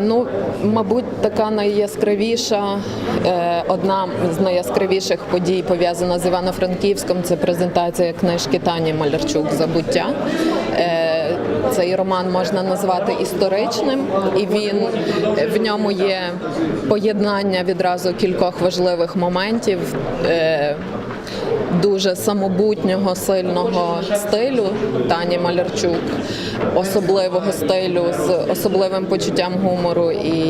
Ну, мабуть, така найяскравіша, е, одна з найяскравіших подій пов'язана з Івано-Франківськом. Це презентація книжки Тані Малярчук Забуття. Е, Цей роман можна назвати історичним, і він в ньому є поєднання відразу кількох важливих моментів. Дуже самобутнього сильного стилю Тані Малярчук, особливого стилю з особливим почуттям гумору і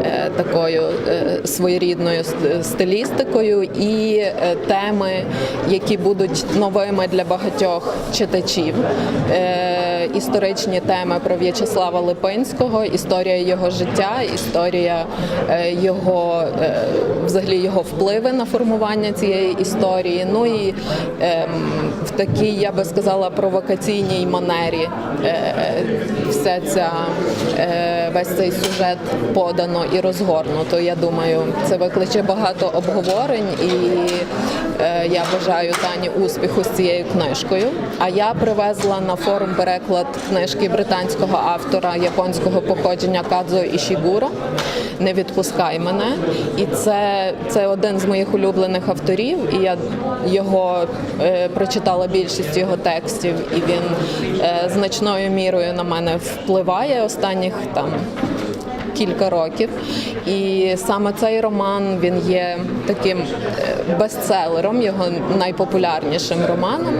е, такою е, своєрідною стилістикою, і е, теми, які будуть новими для багатьох читачів. Історичні теми про В'ячеслава Липинського, історія його життя, історія е, його е, взагалі його впливи на формування цієї історії. Ну і ем, в такій, я би сказала, провокаційній манері е, вся ця весь цей сюжет подано і розгорнуто. Я думаю, це викличе багато обговорень, і я бажаю Тані успіху з цією книжкою. А я привезла на форум переклад книжки британського автора японського походження Кадзо Ішігуро Не відпускай мене. І це, це один з моїх улюблених авторів. І я його е, прочитала більшість його текстів, і він е, значною мірою на мене впливає останніх там. Кілька років, і саме цей роман він є таким е, бестселером, його найпопулярнішим романом.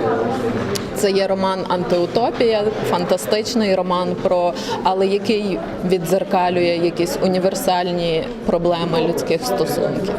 Це є роман Антиутопія, фантастичний роман про, але який відзеркалює якісь універсальні проблеми людських стосунків.